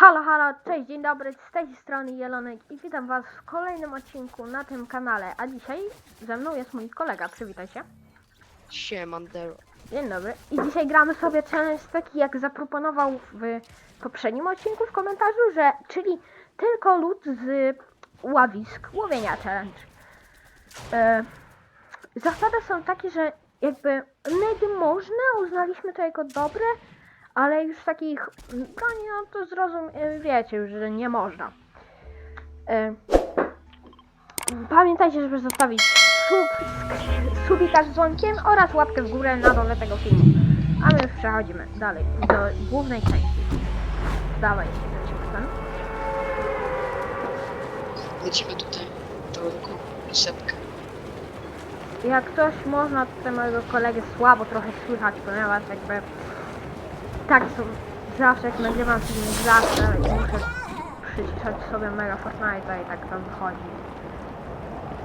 Halo, halo, cześć, dzień dobry, z tej strony Jelonek i witam was w kolejnym odcinku na tym kanale, a dzisiaj ze mną jest mój kolega, przywitaj się. Siemandero. Dzień dobry. I dzisiaj gramy sobie challenge taki, jak zaproponował w poprzednim odcinku w komentarzu, że czyli tylko lód z ławisk, łowienia challenge. E, zasady są takie, że jakby nedy można, uznaliśmy to jako dobre, ale już takich broni, no to zrozum, e, wiecie już, że nie można. E, pamiętajcie, żeby zostawić sub, subika z dzwonkiem oraz łapkę w górę na dole tego filmu. A my już przechodzimy dalej do głównej części. Dawaj, lecimy. Lecimy tutaj. Do sepkę. Jak ktoś można tutaj mojego kolegę słabo trochę słychać, ponieważ jakby tak są zawsze jak nagrywam film zawsze i muszę przyciszać sobie mega Fortnite'a i tak to wychodzi.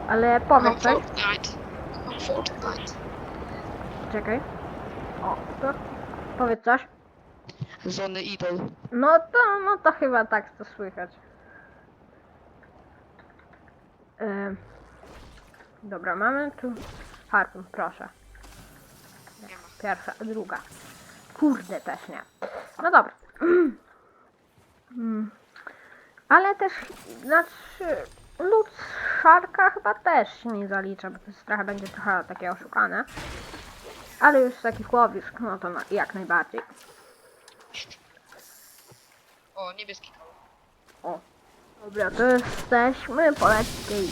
Ale powiedz coś, Fortnite. Czekaj. O, to powiedz coś. Zony Evil. No to, no to chyba tak to słychać. Dobra, mamy tu harpun, proszę. Pierwsza, druga. Kurde, też nie. No dobra. Mm. Ale też, znaczy, lód szarka chyba też się nie zalicza, bo to jest trochę będzie trochę takie oszukane. Ale już takich łowisk, no to na, jak najbardziej. O, niebieski kolor. O. Dobra, to jesteśmy po lekkiej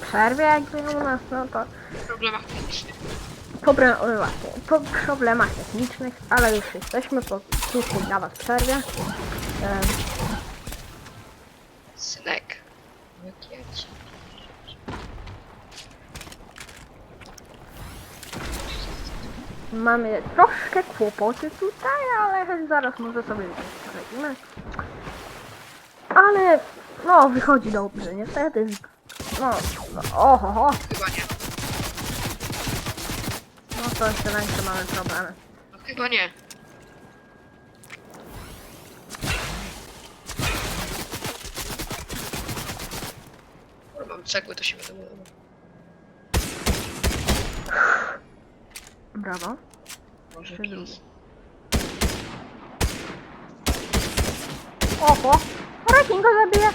przerwie, jakby u nas, no to W problemach technicznych. Właśnie, po problemach technicznych, ale już jesteśmy po krótkiej dla was przerwie. Em, Synek. Mamy troszkę kłopoty tutaj, ale zaraz może sobie poradzimy. Ale no, wychodzi dobrze, niestety. No, no oho, Chyba nie. To jeszcze większe mamy problemy. No chyba nie. Dobra, Mam cegły, to się będę budował. Brawo. Może jakiś- drugie. Oho! Rekin go zabije!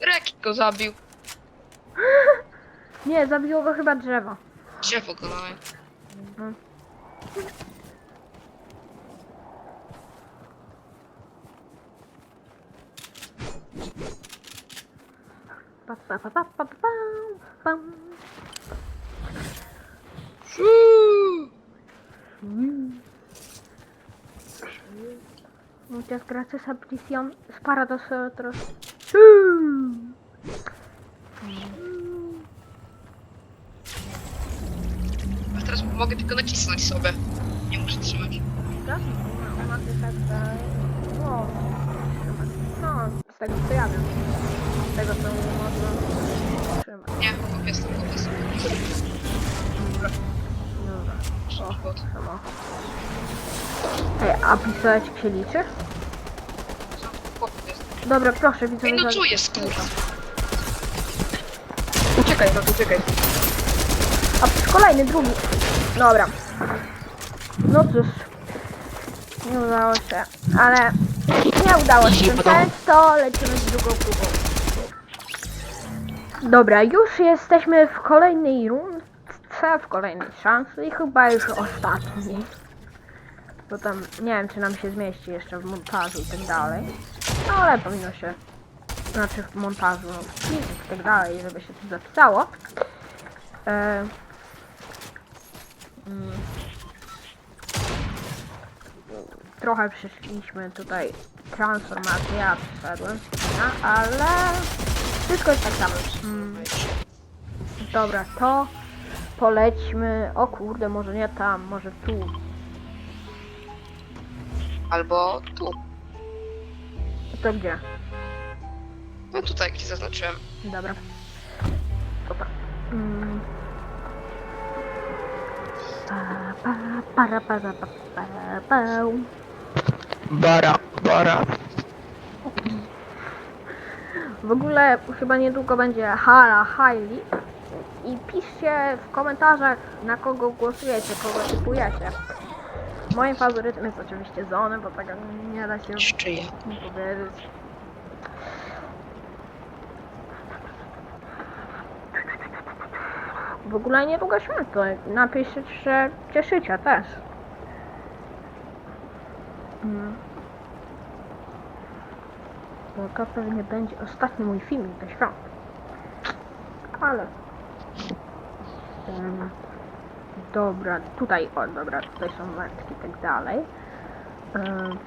Reki go zabił. Nie, zabiło go chyba drzewo. Drzewo go mamy. Mhm. Pa, pa, pa, pa, pa, pa, pam. Fuuu. Muchas gracias a prisión es para nosotros. Teraz mogę tylko nacisnąć sobie. Nie muszę trzymać. No, no, z tego co ja wiem. Z tego co można trzymać. Nie, chłop jestem, chłop jestem. Dobra. O. Chłop. Samo. Ej, a pisać się liczy? Dobra, proszę, widzę. Ej, no co jest, kurwa? Uciekaj, no uciekaj. Kolejny, drugi. Dobra. No cóż. Nie udało się. Ale nie udało się. Ten to lecimy z drugą próbą. Dobra, już jesteśmy w kolejnej rundce, w kolejnej szansy i chyba już ostatniej. Bo tam nie wiem, czy nam się zmieści jeszcze w montażu i tak dalej. No ale powinno się. Znaczy w montażu, no, i tak dalej, żeby się to zapisało. E, Mm. Trochę przyszliśmy tutaj transformację, ja przyszedłem, no, ale wszystko jest tak samo. Mm. Dobra, to polećmy, o kurde, może nie tam, może tu. Albo tu. To gdzie? No tutaj, gdzie zaznaczyłem. Dobra. Dobra. Mm. Pa, pa, para, para, pa, pa. Bara, bara. W ogóle chyba niedługo będzie Hala Hailey i piszcie w komentarzach na kogo głosujecie, kogo typujecie. Moim faworytem jest oczywiście Zony, bo tego nie da się nie powiedzieć. W ogóle niedługo święto. Napiszcie, że cieszycie też. Mm. Bo to pewnie będzie ostatni mój filmik do świąt. Ale... Em, dobra, tutaj, o dobra, tutaj są wędki i tak dalej. Em,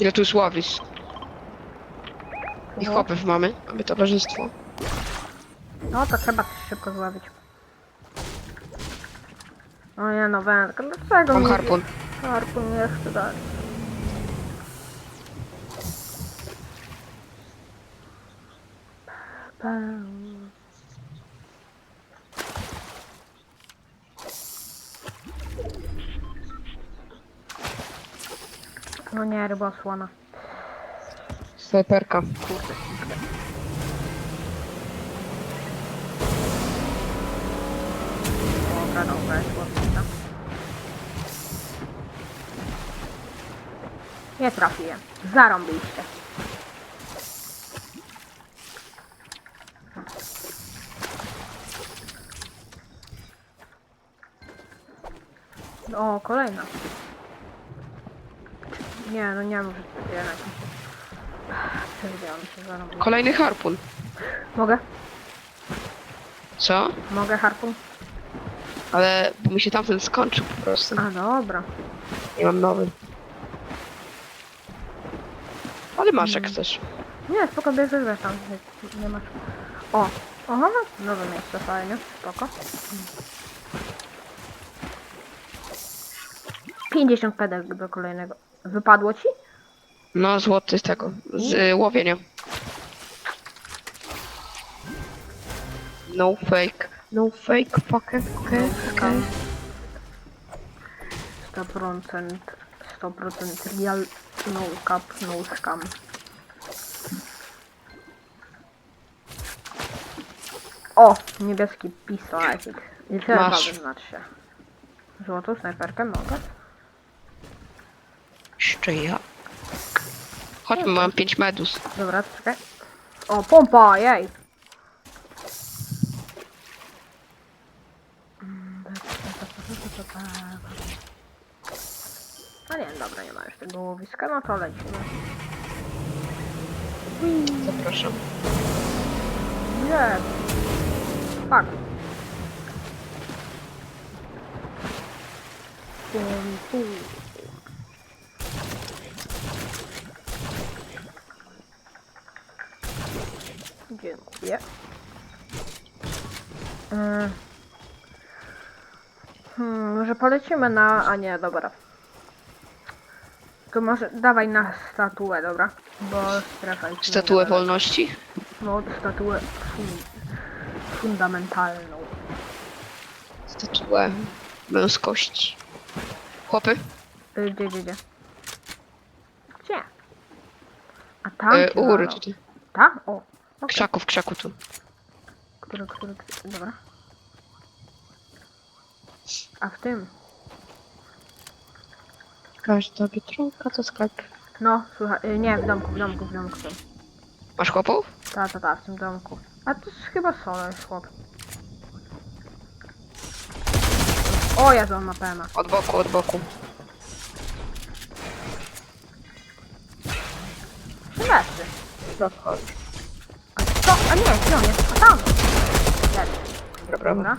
Ile tu sławisz? I chłopów mamy, mamy towarzystwo. No to trzeba coś szybko złowić. O nie no wędka, dlaczego Mam mi- harpun. Harpun nie dać. No nie, ryba osłona. Snajperka. Dobra, dobra, jest łatwiejsza. Nie trafiłem. Zarąbiliście. O, kolejna. Nie, no nie może to jednak. Się. Kolejny harpun. Mogę? Co? Mogę harpun? Ale bo mi się tamten skończył po prostu. A, dobra. Nie mam nowy. Ale masz jak chcesz. Nie, spoko, bierzesz, wiesz tam, nie- nie masz. O, aha, nowe miejsce, fajnie, spoko. 50 pedek do kolejnego. Wypadło ci? No złoty z tego. Z y, łowienia. No fake. No fake, fucker, okay, okay. 100%, 100% real, no cap, no scam. O, niebieski pistolecik. I trzeba Masz. wyznać się. Złotą snajperkę mogę? Jeszcze ja. Chodźmy, mam 5 medus. Dobra, czekaj. O, pompa, jej! A nie, dobra, nie ma już tego łowiska, no to lecimy. Zapraszam. Nie. Fuck. Pum, pum. Dziękuję. Mm. Hmm, może polecimy na... A nie, dobra. To może dawaj na statuę, dobra? Bo strefa nie Statuę wolności? No, statuę fun fundamentalną. Statuę męskości. Chłopy? Y, Gdzie, gdzie, gdzie? Gdzie? A tam E, cię u góry walą. tutaj. Tam? O. W Okay. krzaku, w krzaku tu. Który, który, który, dobra. A w tym? Każda biedronka to sklep. No, słuchaj, y, nie, w domku, w domku, w domku. Masz chłopów? Ta, ta, ta, w tym domku. A to jest chyba solo jest chłop. O, ja on ma pema. Od boku, od boku. Leży. No chodź. A nie, gdzie on jest? A tam! Leży. Dobra, brawo. Dobra.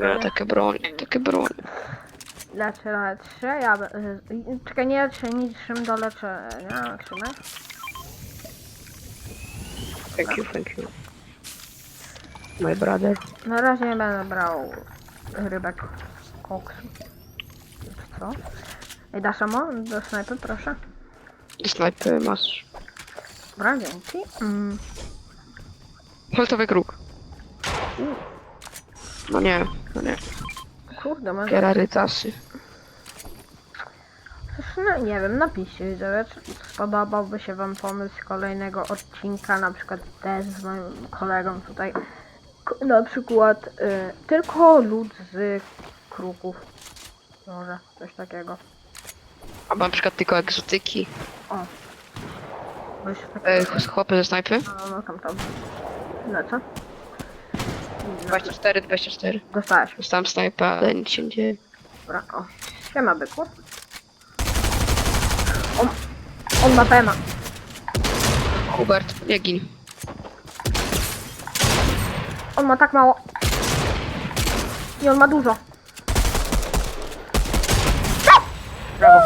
Ja, takie broń, takie broń. Leczę, leczę, ja... y, y, Czekaj, nie leczę niczym do leczenia, leczymy. Thank you, thank you. My brother. Na razie nie będę brał rybek koksu. Co? Ej, dasz amo do snajpy, proszę? I snajpy masz. Dobra, dzięki. Mm. Holtowy kruk. No nie, no nie. Kurde, może... Kerarytasy. No nie wiem, napiszcie widzowie, czy spodobałby się wam pomysł kolejnego odcinka, na przykład też z moim kolegą tutaj. K- Na przykład y, tylko lud z kruków. Może, coś takiego. Albo na przykład tylko egzotyki. O. E, ch- chłopy ze snajpy. No, no tam tam. No co? No, 24, 24. Dostałeś. Dostałem snajpa, ale nic się nie dzieje. Dobra, o. Siema byku. On, on ma pema. Hubert, nie gin. On ma tak mało. I on ma dużo. Brawo.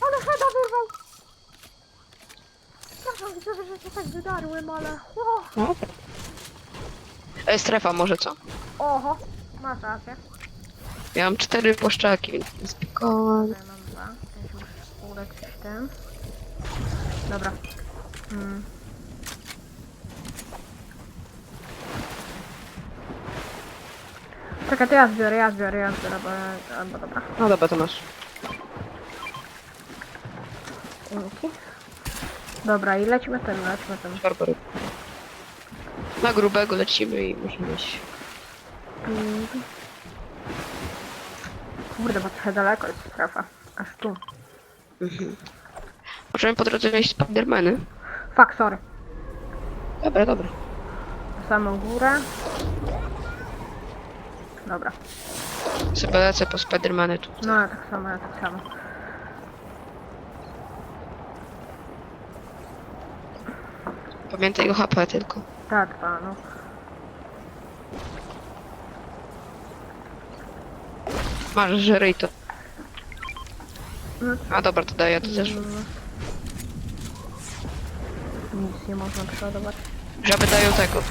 Ale heada wyrwał! Przepraszam, widzowie, że się tak wydarłem, ale... O, No. E, strefa może co? oho, masz rację. Ja mam cztery płaszczaki, więc spokojnie. Ja mam dwa, uleczyć tym. Dobra. Mm. Czekaj, to ja zbiorę, ja zbiorę, ja zbiorę, bo... Albo dobra. No dobra, to masz. Dzięki. Dobra, i lecimy tym, lecimy tym. Barbary. Na grubego lecimy i musimy iść. Kurde, bo trochę daleko jest strefa. Aż tu. Mhm. Możemy po drodze mieć Spidermany. Fuck, sorry. Dobra, dobra. Na samą górę. Dobra. Sobie lecę po Spidermany tu. No, ja tak samo, ja tak samo. Pamiętaj go HP tylko. Tak, panu. Masz, żeryj to. No, A dobra, to daję, to też. no. Nic nie można przeładować. Żaby dają tego.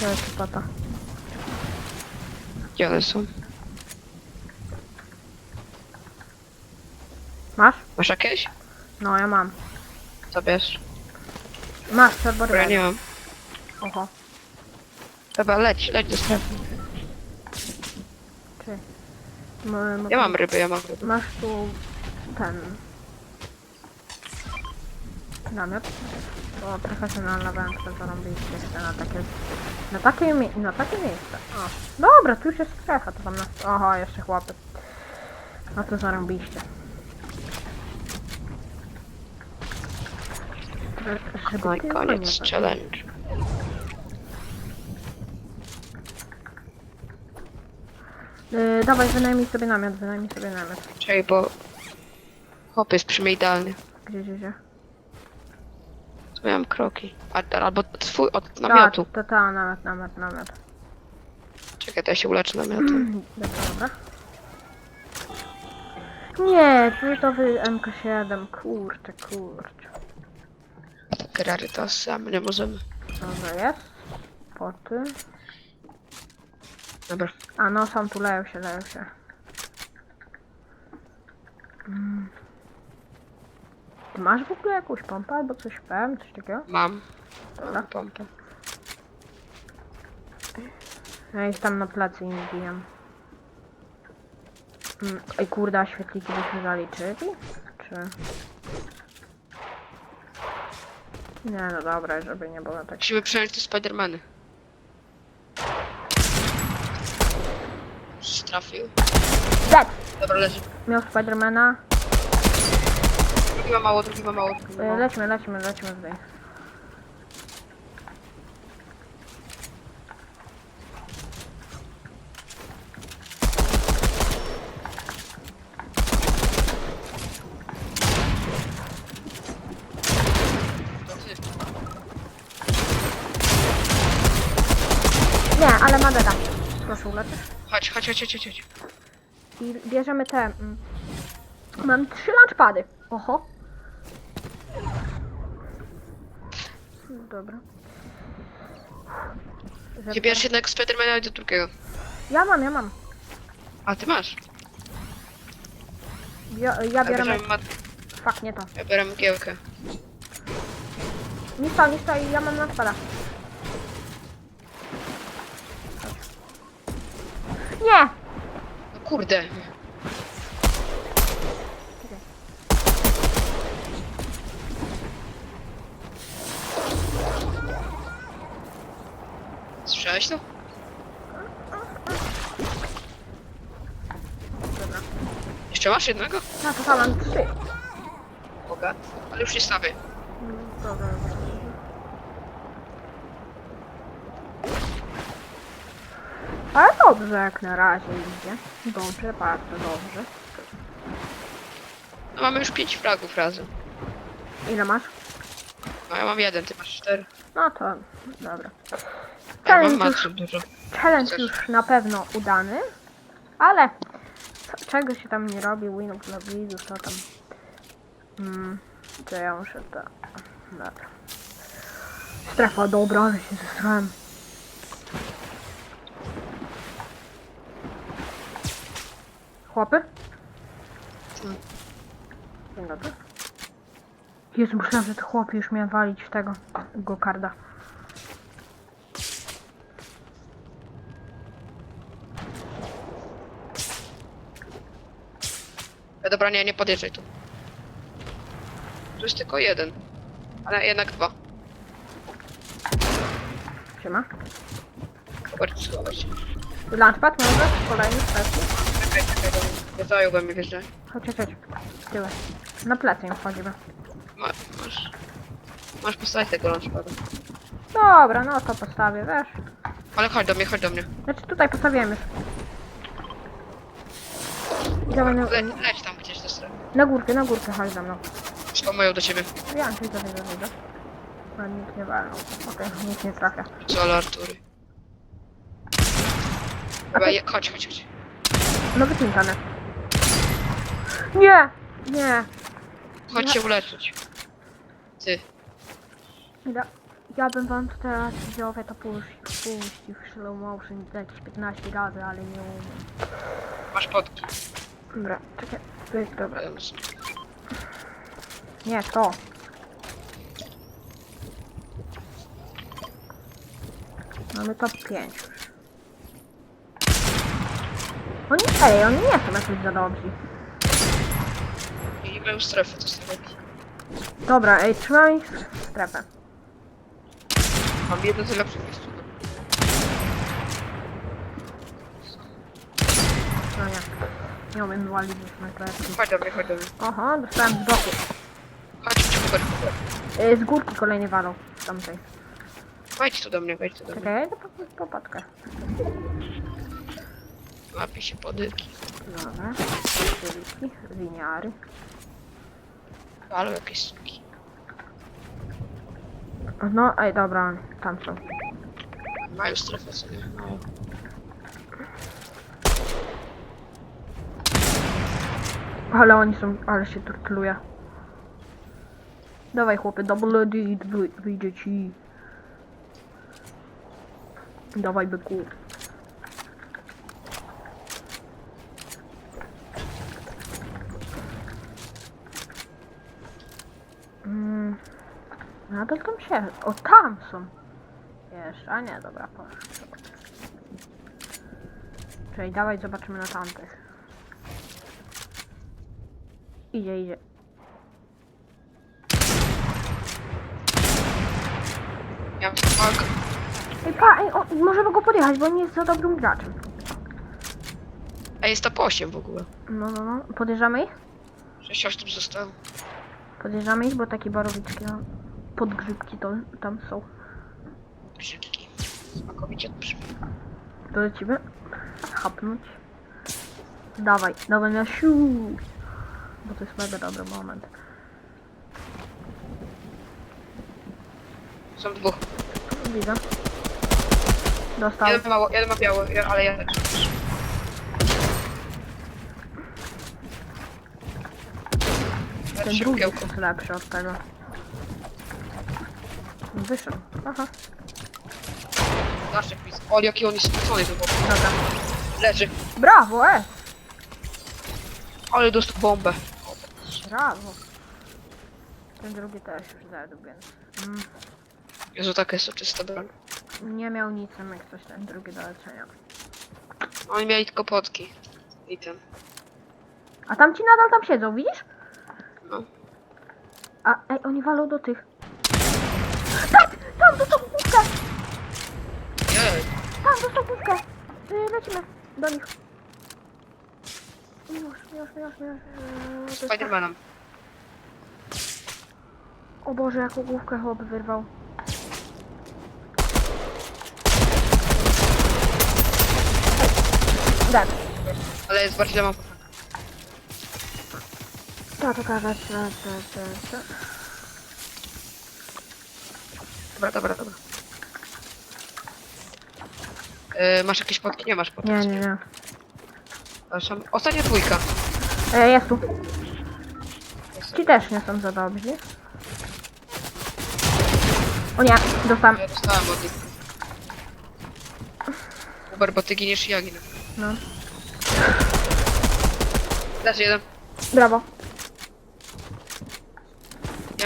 To jest pata. Gdzie one są? Masz? Masz jakieś? No, ja mam. To bierz. Masz, Bo ja nie mam. Oho. Dobra, leć, leć do strefy. Czy... M- Ja mam ryby, ja mam ryby. Masz tu ten namiot. O, profesjonalna wędka zarąbiliście się na takie na takie, mie- na takie miejsce. O, dobra, tu już jest strefa, to tam na... Oho, jeszcze chłopy. No to zarąbiliście. No i koniec nie- challenge. Yy, dawaj, wynajmij sobie namiot, wynajmij sobie namiot. Czekaj, bo... Hop jest przy mnie idealny. Gdzie, gdzie, gdzie? Tu miałem kroki. A, albo twój od namiotu. Tak, to ta, namiot, namiot, namiot. Czekaj, to ja się uleczę namiotem. Dobra, dobra. Nie, fioletowy MK7, kurczę, kurczę. Takie rarytasy, a my nie możemy. Dobra, jest. Poty. Dobra. A no, są tu, leją się, leją się. Mm. Ty masz w ogóle jakąś pompę albo coś PM, coś takiego? Mam. Dobra. Mam pompę. Ja ich tam na plecy nie bijam. Mm, Ej kurde, a świetliki byśmy zaliczyli? Czy... Nie, no dobra, żeby nie było tak. Musimy przejąć te Spidermany. Trafił. Dead! Dobra, leży. Miał Spidermana. Drugi ma mało, drugi ma mało, drugi ma Y, mało. Lećmy, lećmy, lećmy tutaj. To ty. Deda. Proszę uleczyć. Chodź, chodź, chodź, chodź, chodź. I bierzemy te... Mm, mam trzy launchpady. Oho. Dobra. Nie bierz jednego Spidermana i do drugiego. Ja mam, ja mam. A ty masz. Ja, ja Ja biorę... bierzemy ma... Fak, nie to. Ja biorę mgiełkę. Nie stoi, nie stoi, ja mam nadspada. Nie! No kurde. Słyszałeś to? Dobra. Jeszcze masz jednego? No to tam mam trzy. Boga. Ale już nie stawię. Mm, Dobra, dobra. Ale dobrze jak na razie idzie. Dobrze, bardzo dobrze. No mamy już pięć fragów razem. Ile masz? No ja mam jeden, ty masz cztery. No to dobra. Ja mam Challenge już, maksym dużo. challenge już na pewno udany, ale co, czego się tam nie robi, winów dla widzów, to tam... Mm, to ja muszę to... Dobra. Strefa dobra, ale się zesrałem. Chłopy? Dzień dobry. Jezu, myślałem, że to chłopy już miałem walić w tego gokarda. Ja, dobra, nie, nie podjeżdżaj tu. Tu jest tylko jeden. Ale jednak dwa. Siema. Bardzo schować. Lunchpad może? Kolejny stacji. Czekaj, czekaj, do mnie. Nie zająłbym mnie, wjeżdżaj. Chodź, chodź, chodź. Tyły. Na plecy im wchodzimy. Ma, masz... Masz postawić tego launchpada. Dobra, no to postawię, wiesz. Ale chodź do mnie, chodź do mnie. Znaczy tutaj postawiłem już. Dawaj na, Le, leć tam gdzieś do strefy. na górkę, na górkę chodź za mną. Wszystko moją do ciebie. Ja widzę, widzę, widzę. No nikt nie walnął. Okej, nikt nie trafia. Co, ale Artury. Chyba je, chodź, chodź, chodź. No wycinkane. Nie! Nie! Chodź się uleczyć. Ty. Ja, ja bym wam teraz wziął to puścił, puścił w slow motion jakieś 15 razy, ale nie umiem. Masz podki. Dobra, czekaj. To jest dobra. Nie, to. Mamy top 5 już. Oni, ej, oni nie są jakoś za dobrzy. I mają strefę, to sobie. Dobra, ej, trzymaj ich w strefę. Mam jedno z lepszych miejsc. No nie. Nie umiem walić już na klawiaturze. Chodź do mnie, chodź do mnie. Aha, dostałem z boku. Chodź, chodź, chodź. chodź. Ej, z górki kolejny walą. Tamtej. Wejdź tu do mnie, wejdź tu do mnie. Czekaj, ja idę po, po patkę. Łapie się podyki. Dobra. Wielki, winiary. Ale jakieś suki. No, ej, dobra, tam są. Mają strefę sobie. Mają. Ale oni są, ale się turtluje. Dawaj chłopie, double wy, wyjdzie ci. Dawaj byku. Tam się, o tam są. Jeszcze, a nie, dobra, poszło. Czyli dawaj zobaczymy na tamtych. Idzie, idzie. Ja smak. Ej, pa, ej, o, możemy go podjechać, bo on nie jest za dobrym graczem. A jest top 8 w ogóle. No, no, no. Podjeżdżamy ich? 6 osób zostało. Podjeżdżamy ich, bo takie barowickie no, podgrzybki to tam są. Brzydki. Smakowicie brzmi. To lecimy. Chapnąć. Dawaj, dawaj na siu. Bo to jest mega dobry moment. Są dwóch. Widzę. Dostał. Jeden ma, mało, jeden ma biały, ale ja też. Ten drugi jest lepszy od tego. Wyszedł. Aha, Nasz quiz. O, jaki on jest spocony to dobra. Leży. Brawo, e! Ale dostał bombę. Brawo. Ten drugi też już zjadł, więc... Mm, Jezu, taka jest czysta broń. nie miał nic, tam jak coś ten drugi do leczenia. Oni mieli tylko potki. I ten. A tam ci nadal tam siedzą, widzisz? No. A, ej, oni walą do tych. Tak! Tam dostał główkę! Jej. Główkę! Y, lecimy do nich. Już, już, już, już. to jest tak- Spidermanem. O Boże, jaką główkę chłop wyrwał. Tak, Ale jest bardziej mam. to to kawa, to, to, to, to. Dobra, dobra, dobra. Yy, masz jakieś potki? Nie masz potki. Nie, nie, nie. Przepraszam. Ostatnia dwójka. E, jest tu. Ci też nie są za dobrzy. O nie, dostałem. Ja dostałem od nich. Uber, bo ty giniesz i ja ginę. No. Dasz jeden. Brawo. Nie.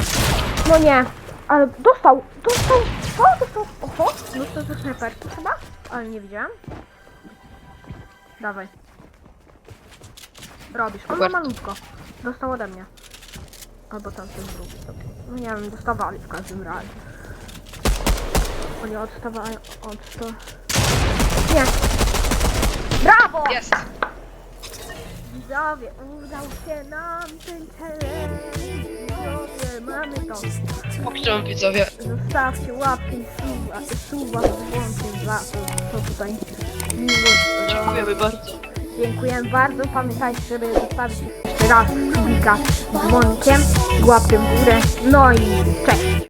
No nie, ale dostał, dostał, o, dostał, oho, dostał ze snajperki chyba, ale nie widziałem. Dawaj. Robisz, on ma Super. malutko. Dostał ode mnie. Albo tam ten drugi. No nie wiem, dostawali w każdym razie. Oni odstawali od to. Nie. Brawo! Jest! Widzowie, udał się nam ten cel. Widzowie, mamy to. Pokrzyczą widzowie. Zostawcie łapki i suba włączcie za to, tutaj miło. Dziękujemy bardzo. Dziękuję bardzo. Pamiętajcie, żeby zostawić jeszcze raz subika z dzwonkiem, łapkę w górę. No i cześć.